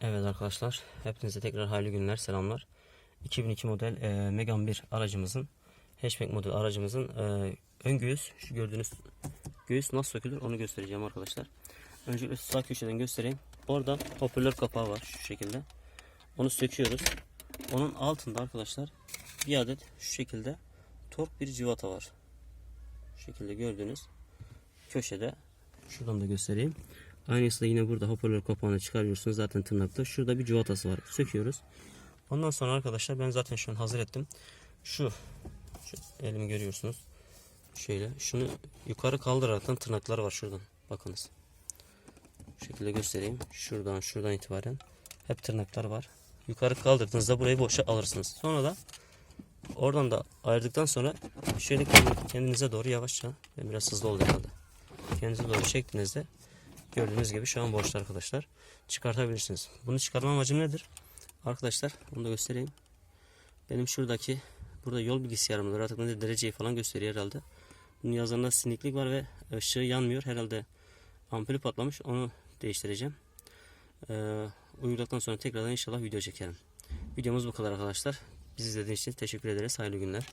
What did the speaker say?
Evet arkadaşlar, hepinize tekrar hayırlı günler, selamlar. 2002 model e, Megane 1 aracımızın, hatchback model aracımızın e, ön göğüs, şu gördüğünüz göğüs nasıl sökülür onu göstereceğim arkadaşlar. Öncelikle sağ köşeden göstereyim. Orada hoparlör kapağı var şu şekilde. Onu söküyoruz. Onun altında arkadaşlar bir adet şu şekilde tork bir civata var. Şu şekilde gördüğünüz köşede. Şuradan da göstereyim. Aynısı da yine burada hoparlör kapağını çıkarıyorsunuz zaten tırnakta. Şurada bir civatası var. Söküyoruz. Ondan sonra arkadaşlar ben zaten şu an hazır ettim. Şu, şu elimi görüyorsunuz. Şöyle şunu yukarı kaldıraraktan tırnaklar var şuradan. Bakınız. Şu şekilde göstereyim. Şuradan şuradan itibaren hep tırnaklar var. Yukarı kaldırdığınızda burayı boşa alırsınız. Sonra da oradan da ayırdıktan sonra şöyle kendinize doğru yavaşça ben biraz hızlı oldu herhalde. Kendinize doğru çektiğinizde Gördüğünüz gibi şu an boşta arkadaşlar. Çıkartabilirsiniz. Bunu çıkarma amacım nedir? Arkadaşlar bunu da göstereyim. Benim şuradaki burada yol bilgisayarımdır. Artık ne dereceyi falan gösteriyor herhalde. Bunun yazarında siniklik var ve ışığı yanmıyor. Herhalde ampulü patlamış. Onu değiştireceğim. Ee, uyguladıktan sonra tekrardan inşallah video çekerim. Videomuz bu kadar arkadaşlar. Bizi izlediğiniz için teşekkür ederiz. Hayırlı günler.